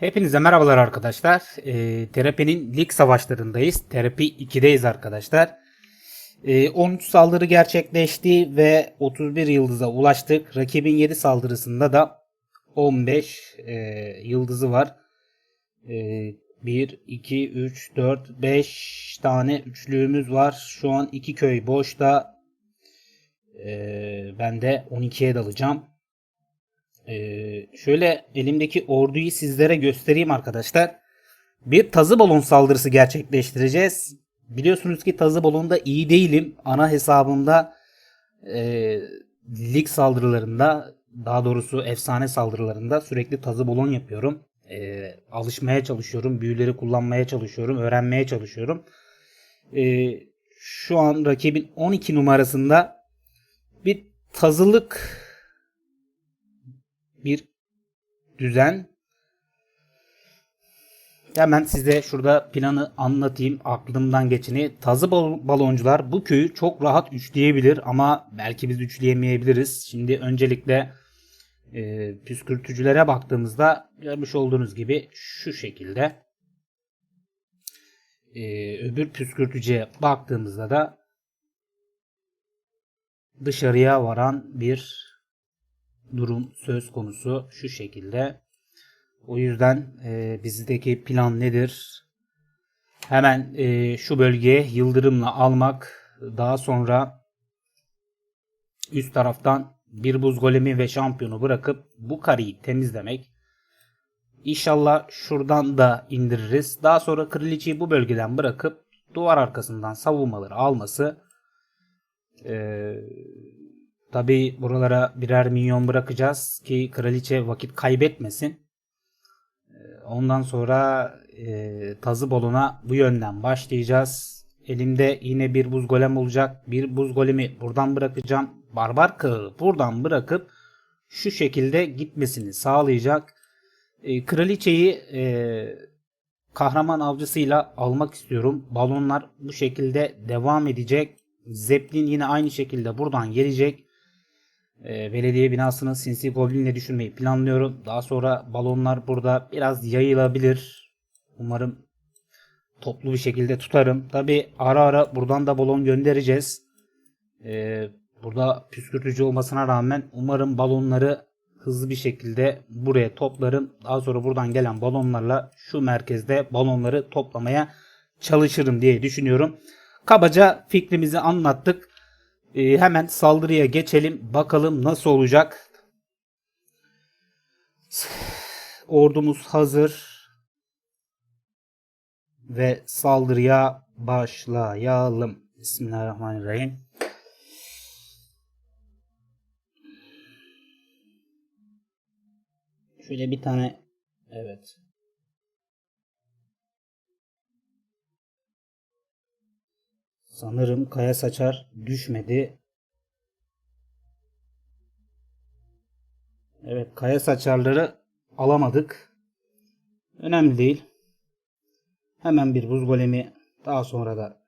Hepinize merhabalar arkadaşlar. Ee, terapinin lig savaşlarındayız. Terapi 2'deyiz arkadaşlar. Ee, 13 saldırı gerçekleşti ve 31 yıldıza ulaştık. Rakibin 7 saldırısında da 15 e, yıldızı var. Ee, 1, 2, 3, 4, 5 tane üçlüğümüz var. Şu an 2 köy boşta. Ee, ben de 12'ye dalacağım. Ee, şöyle elimdeki orduyu sizlere göstereyim arkadaşlar. Bir tazı balon saldırısı gerçekleştireceğiz. Biliyorsunuz ki tazı balonda iyi değilim. Ana hesabımda e, lig saldırılarında daha doğrusu efsane saldırılarında sürekli tazı balon yapıyorum. E, alışmaya çalışıyorum. Büyüleri kullanmaya çalışıyorum. Öğrenmeye çalışıyorum. E, şu an rakibin 12 numarasında bir tazılık bir düzen. Hemen size şurada planı anlatayım aklımdan geçeni. Tazı bal- baloncular bu köyü çok rahat üçleyebilir ama belki biz üçleyemeyebiliriz. Şimdi öncelikle e, püskürtücülere baktığımızda görmüş olduğunuz gibi şu şekilde. E, öbür püskürtücüye baktığımızda da dışarıya varan bir durum söz konusu şu şekilde. O yüzden e, bizdeki plan nedir? Hemen e, şu bölgeye yıldırımla almak, daha sonra üst taraftan bir buz golemi ve şampiyonu bırakıp bu kareyi temizlemek. İnşallah şuradan da indiririz. Daha sonra kraliçeyi bu bölgeden bırakıp duvar arkasından savunmaları alması. Ee, Tabi buralara birer milyon bırakacağız ki kraliçe vakit kaybetmesin. Ee, Ondan sonra e, tazı boluna bu yönden başlayacağız. Elimde yine bir buz golem olacak. Bir buz golemi buradan bırakacağım. Barbar kığı buradan bırakıp şu şekilde gitmesini sağlayacak. E, kraliçeyi e, kahraman avcısıyla almak istiyorum. Balonlar bu şekilde devam edecek. Zeppelin yine aynı şekilde buradan gelecek. E, belediye binasını sinsi goblinle düşürmeyi planlıyorum. Daha sonra balonlar burada biraz yayılabilir. Umarım toplu bir şekilde tutarım. Tabi ara ara buradan da balon göndereceğiz. E, burada püskürtücü olmasına rağmen umarım balonları hızlı bir şekilde buraya toplarım. Daha sonra buradan gelen balonlarla şu merkezde balonları toplamaya çalışırım diye düşünüyorum. Kabaca fikrimizi anlattık. Ee, hemen saldırıya geçelim. Bakalım nasıl olacak. Ordumuz hazır. Ve saldırıya başlayalım. Bismillahirrahmanirrahim. Şöyle bir tane evet. Sanırım kaya saçar düşmedi. Evet kaya saçarları alamadık. Önemli değil. Hemen bir buz golemi daha sonra da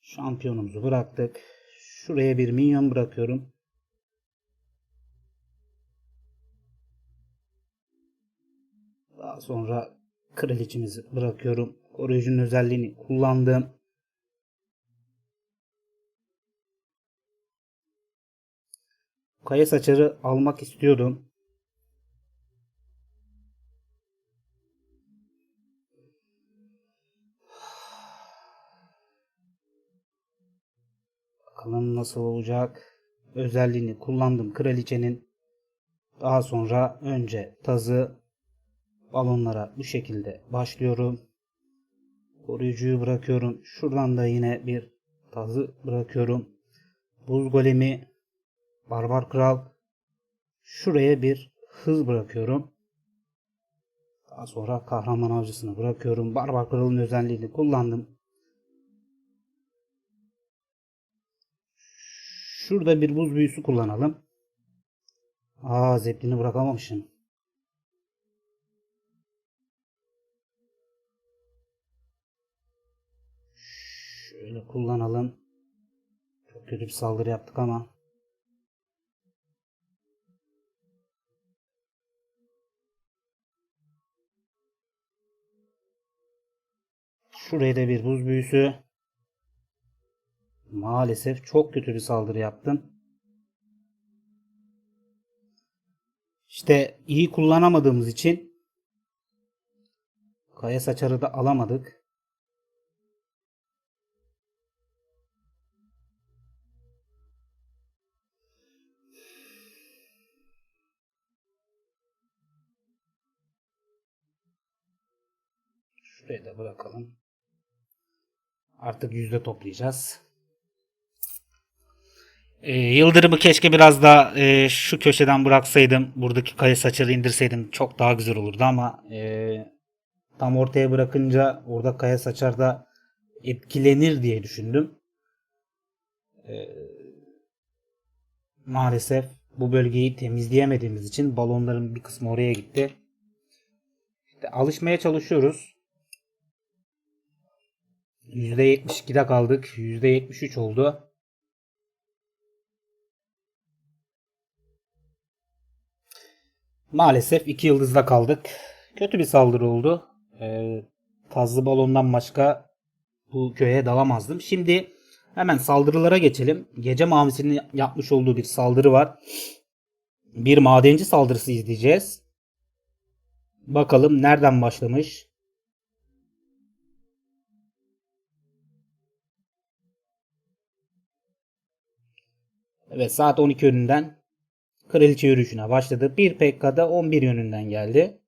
şampiyonumuzu bıraktık. Şuraya bir minyon bırakıyorum. Daha sonra kraliçemizi bırakıyorum. Koruyucunun özelliğini kullandım. Kaya saçarı almak istiyordum. Bakalım nasıl olacak. Özelliğini kullandım kraliçenin. Daha sonra önce tazı balonlara bu şekilde başlıyorum. Koruyucuyu bırakıyorum. Şuradan da yine bir tazı bırakıyorum. Buz golemi Barbar Kral şuraya bir hız bırakıyorum. Daha sonra kahraman avcısını bırakıyorum. Barbar Kral'ın özelliğini kullandım. Şurada bir buz büyüsü kullanalım. Aa zeplini bırakamamışım. Şöyle kullanalım. Çok kötü bir saldırı yaptık ama. Şuraya da bir buz büyüsü. Maalesef çok kötü bir saldırı yaptım. İşte iyi kullanamadığımız için kaya saçarı da alamadık. Şuraya da bırakalım. Artık yüzde toplayacağız. Ee, Yıldırım'ı keşke biraz da e, şu köşeden bıraksaydım. Buradaki kaya saçarı indirseydim çok daha güzel olurdu ama e, tam ortaya bırakınca orada kaya saçar da etkilenir diye düşündüm. E, maalesef bu bölgeyi temizleyemediğimiz için balonların bir kısmı oraya gitti. İşte alışmaya çalışıyoruz. %72'de kaldık. %73 oldu. Maalesef iki yıldızda kaldık. Kötü bir saldırı oldu. Ee, tazlı balondan başka bu köye dalamazdım. Şimdi hemen saldırılara geçelim. Gece mavisinin yapmış olduğu bir saldırı var. Bir madenci saldırısı izleyeceğiz. Bakalım nereden başlamış. Evet saat 12 yönünden kraliçe yürüyüşüne başladı. Bir PK'da 11 yönünden geldi.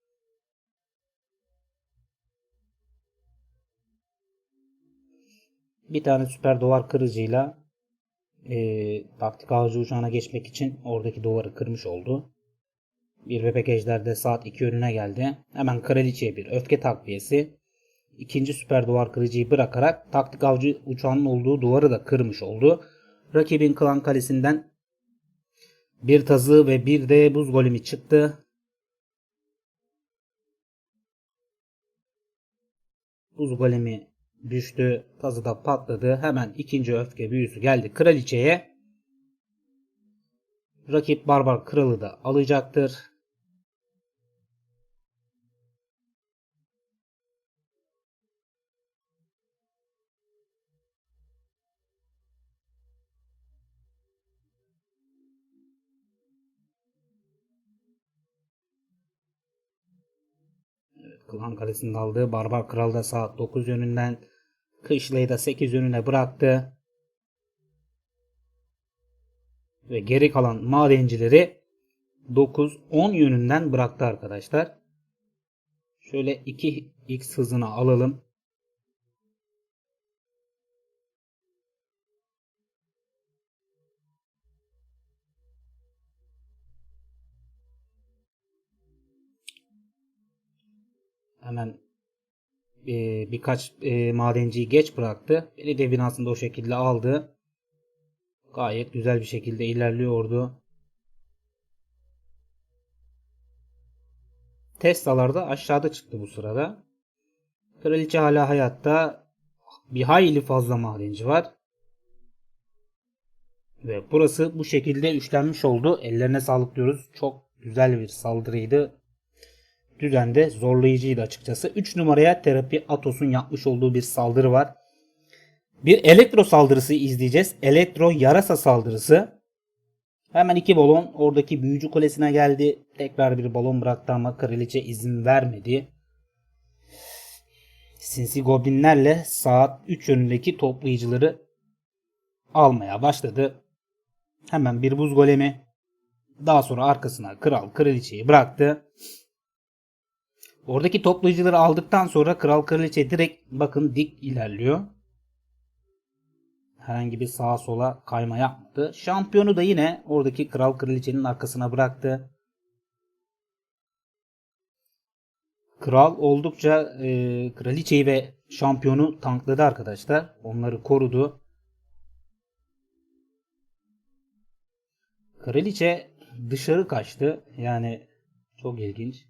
Bir tane süper duvar kırıcıyla e, taktik avcı uçağına geçmek için oradaki duvarı kırmış oldu. Bir bebek ejder de saat 2 yönüne geldi. Hemen kraliçeye bir öfke takviyesi. İkinci süper duvar kırıcıyı bırakarak taktik avcı uçağının olduğu duvarı da kırmış oldu. Rakibin klan kalesinden bir tazı ve bir de buz golemi çıktı. Buz golemi düştü. Tazı da patladı. Hemen ikinci öfke büyüsü geldi kraliçeye. Rakip barbar kralı da alacaktır. Klan Kalesi'nin aldığı Barbar Kral da saat 9 yönünden Kışlayı da 8 yönüne bıraktı. Ve geri kalan madencileri 9-10 yönünden bıraktı arkadaşlar. Şöyle 2x hızına alalım. Hemen e, birkaç e, madenciyi geç bıraktı. Belediye binasında o şekilde aldı. Gayet güzel bir şekilde ilerliyordu. Tesla'lar da aşağıda çıktı bu sırada. Kraliçe hala hayatta. Bir hayli fazla madenci var. Ve burası bu şekilde üçlenmiş oldu. Ellerine sağlık diyoruz. Çok güzel bir saldırıydı düzende zorlayıcıydı açıkçası. 3 numaraya terapi Atos'un yapmış olduğu bir saldırı var. Bir elektro saldırısı izleyeceğiz. Elektro yarasa saldırısı. Hemen iki balon oradaki büyücü kulesine geldi. Tekrar bir balon bıraktı ama kraliçe izin vermedi. Sinsi goblinlerle saat 3 yönündeki toplayıcıları almaya başladı. Hemen bir buz golemi. Daha sonra arkasına kral kraliçeyi bıraktı. Oradaki toplayıcıları aldıktan sonra kral kraliçe direkt bakın dik ilerliyor. Herhangi bir sağa sola kayma yapmadı. Şampiyonu da yine oradaki kral kraliçenin arkasına bıraktı. Kral oldukça e, kraliçeyi ve şampiyonu tankladı arkadaşlar. Onları korudu. Kraliçe dışarı kaçtı. Yani çok ilginç.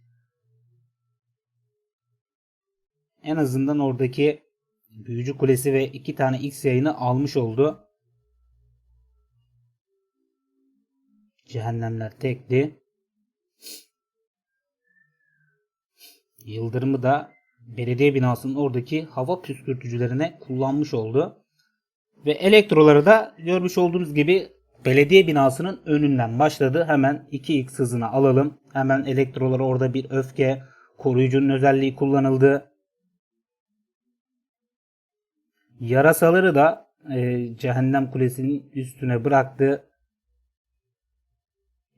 En azından oradaki büyücü kulesi ve iki tane X yayını almış oldu. Cehennemler tekli. Yıldırımı da belediye binasının oradaki hava püskürtücülerine kullanmış oldu. Ve elektroları da görmüş olduğunuz gibi belediye binasının önünden başladı. Hemen 2x hızına alalım. Hemen elektroları orada bir öfke koruyucunun özelliği kullanıldı. Yarasaları da e, cehennem kulesinin üstüne bıraktı.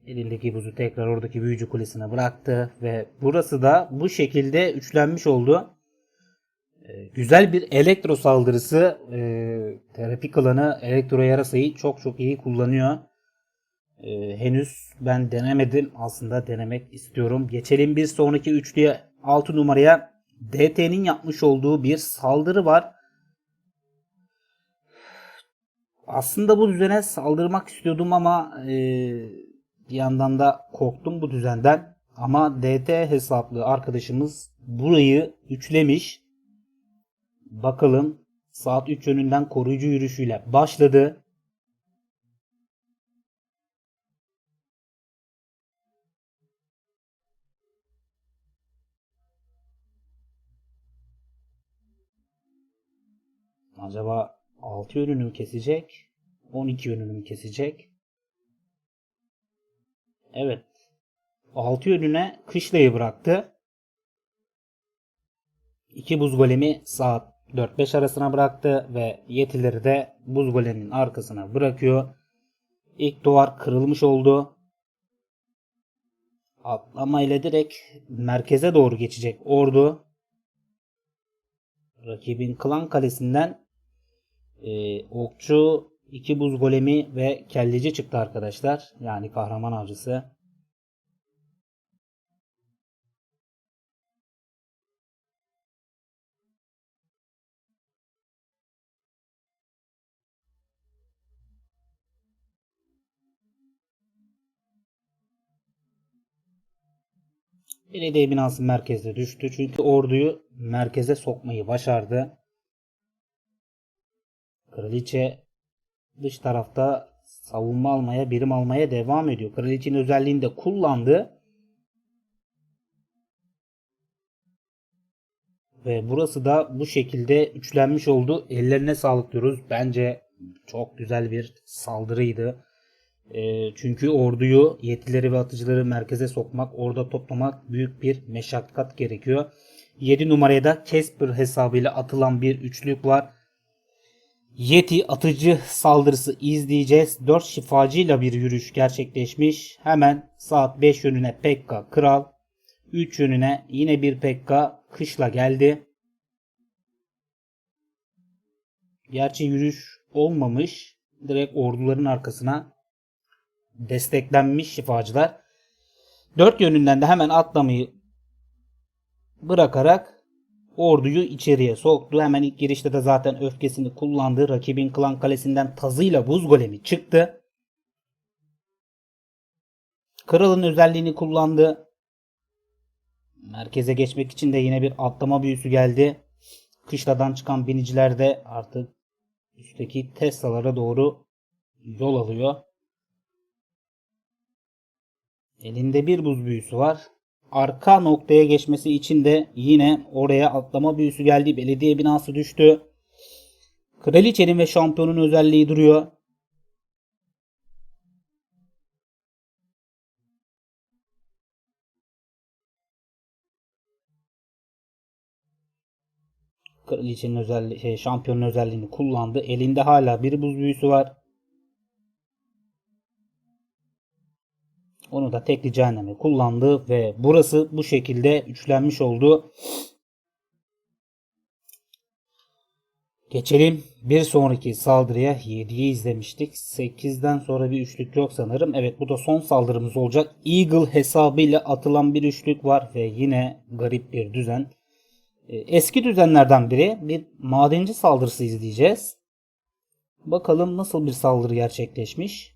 Elindeki buzu tekrar oradaki büyücü kulesine bıraktı ve burası da bu şekilde üçlenmiş oldu. Ee, güzel bir elektro saldırısı. Ee, terapi klanı elektro yarasayı çok çok iyi kullanıyor. Ee, henüz ben denemedim. Aslında denemek istiyorum. Geçelim bir sonraki üçlüye 6 numaraya. DT'nin yapmış olduğu bir saldırı var. Aslında bu düzene saldırmak istiyordum ama e, bir yandan da korktum bu düzenden. Ama DT hesaplı arkadaşımız burayı üçlemiş. Bakalım saat 3 yönünden koruyucu yürüyüşüyle başladı. Acaba 6 yönünü kesecek? 12 yönünü kesecek? Evet. 6 yönüne kışlayı bıraktı. 2 buz golemi saat 4-5 arasına bıraktı ve yetileri de buz golemin arkasına bırakıyor. İlk duvar kırılmış oldu. Atlama ile direkt merkeze doğru geçecek ordu. Rakibin klan kalesinden e, okçu, iki buz golemi ve kelleci çıktı arkadaşlar. Yani kahraman avcısı. Belediye binası merkezde düştü. Çünkü orduyu merkeze sokmayı başardı. Kraliçe dış tarafta savunma almaya, birim almaya devam ediyor. Kraliçenin özelliğini de kullandı. Ve burası da bu şekilde üçlenmiş oldu. Ellerine sağlık diyoruz. Bence çok güzel bir saldırıydı. E, çünkü orduyu, yetileri ve atıcıları merkeze sokmak, orada toplamak büyük bir meşakkat gerekiyor. 7 numaraya da Casper hesabıyla atılan bir üçlük var. Yeti atıcı saldırısı izleyeceğiz. 4 şifacıyla bir yürüyüş gerçekleşmiş. Hemen saat 5 yönüne Pekka Kral. 3 yönüne yine bir Pekka Kışla geldi. Gerçi yürüyüş olmamış. Direkt orduların arkasına desteklenmiş şifacılar. Dört yönünden de hemen atlamayı bırakarak orduyu içeriye soktu. Hemen ilk girişte de zaten öfkesini kullandı. Rakibin klan kalesinden tazıyla buz golemi çıktı. Kralın özelliğini kullandı. Merkeze geçmek için de yine bir atlama büyüsü geldi. Kışladan çıkan biniciler de artık üstteki Tesla'lara doğru yol alıyor. Elinde bir buz büyüsü var. Arka noktaya geçmesi için de yine oraya atlama büyüsü geldi. Belediye binası düştü. Kraliçenin ve şampiyonun özelliği duruyor. Kraliçenin özelliği, şey, şampiyonun özelliğini kullandı. Elinde hala bir buz büyüsü var. Onu da tekli cehenneme kullandı ve burası bu şekilde üçlenmiş oldu. Geçelim bir sonraki saldırıya 7'yi izlemiştik. 8'den sonra bir üçlük yok sanırım. Evet bu da son saldırımız olacak. Eagle hesabıyla atılan bir üçlük var ve yine garip bir düzen. Ee, eski düzenlerden biri bir madenci saldırısı izleyeceğiz. Bakalım nasıl bir saldırı gerçekleşmiş.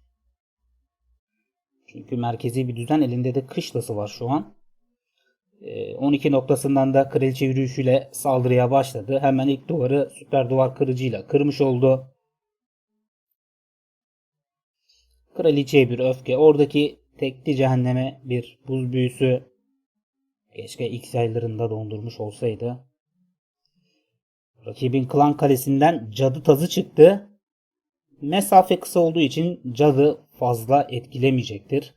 Çünkü merkezi bir düzen elinde de kışlası var şu an. 12 ee, noktasından da kraliçe yürüyüşüyle saldırıya başladı. Hemen ilk duvarı süper duvar kırıcıyla kırmış oldu. Kraliçeye bir öfke. Oradaki tekli cehenneme bir buz büyüsü. Keşke X aylarında dondurmuş olsaydı. Rakibin klan kalesinden cadı tazı çıktı. Mesafe kısa olduğu için cadı fazla etkilemeyecektir.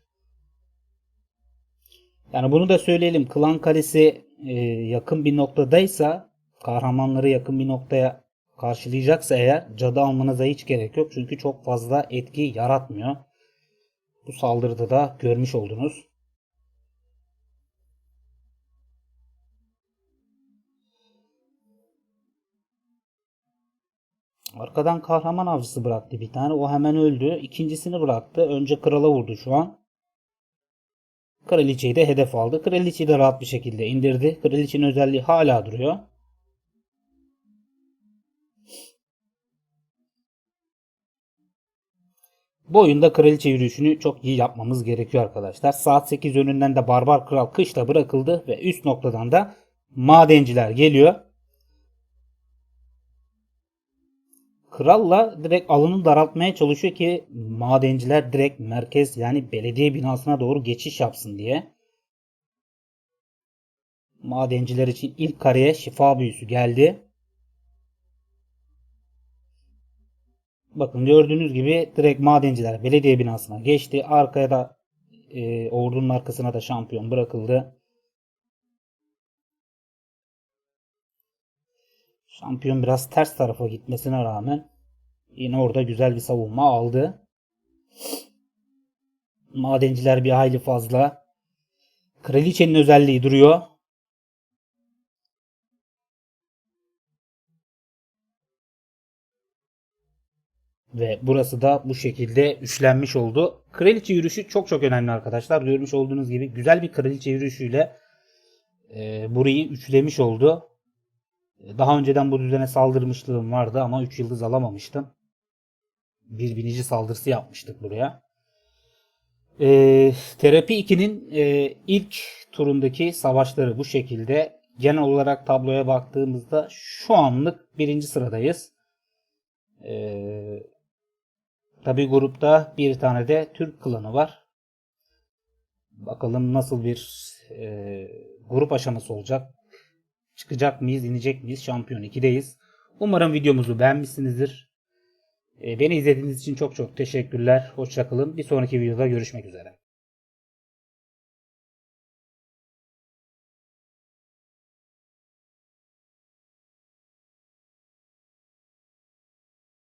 Yani bunu da söyleyelim. Klan kalesi e, yakın bir noktadaysa kahramanları yakın bir noktaya karşılayacaksa eğer cadı almanıza hiç gerek yok. Çünkü çok fazla etki yaratmıyor. Bu saldırıda da görmüş oldunuz. Arkadan kahraman avcısı bıraktı bir tane. O hemen öldü. İkincisini bıraktı. Önce krala vurdu şu an. Kraliçeyi de hedef aldı. Kraliçeyi de rahat bir şekilde indirdi. Kraliçenin özelliği hala duruyor. Bu oyunda kraliçe yürüyüşünü çok iyi yapmamız gerekiyor arkadaşlar. Saat 8 önünden de barbar kral kışla bırakıldı ve üst noktadan da madenciler geliyor. Kralla direkt alanı daraltmaya çalışıyor ki madenciler direkt merkez yani belediye binasına doğru geçiş yapsın diye. Madenciler için ilk kareye şifa büyüsü geldi. Bakın gördüğünüz gibi direkt madenciler belediye binasına geçti. Arkaya da e, ordunun arkasına da şampiyon bırakıldı. Şampiyon biraz ters tarafa gitmesine rağmen yine orada güzel bir savunma aldı. Madenciler bir hayli fazla. Kraliçenin özelliği duruyor. Ve burası da bu şekilde üçlenmiş oldu. Kraliçe yürüyüşü çok çok önemli arkadaşlar. Görmüş olduğunuz gibi güzel bir kraliçe yürüyüşüyle e, burayı üçlemiş oldu. Daha önceden bu düzene saldırmışlığım vardı ama 3 yıldız alamamıştım. Bir binici saldırısı yapmıştık buraya. E, Terapi 2'nin e, ilk turundaki savaşları bu şekilde. Genel olarak tabloya baktığımızda şu anlık birinci sıradayız. Ee, tabi grupta bir tane de Türk klanı var. Bakalım nasıl bir e, grup aşaması olacak. Çıkacak mıyız, inecek miyiz? Şampiyon 2'deyiz. Umarım videomuzu beğenmişsinizdir. E, beni izlediğiniz için çok çok teşekkürler. Hoşçakalın. Bir sonraki videoda görüşmek üzere.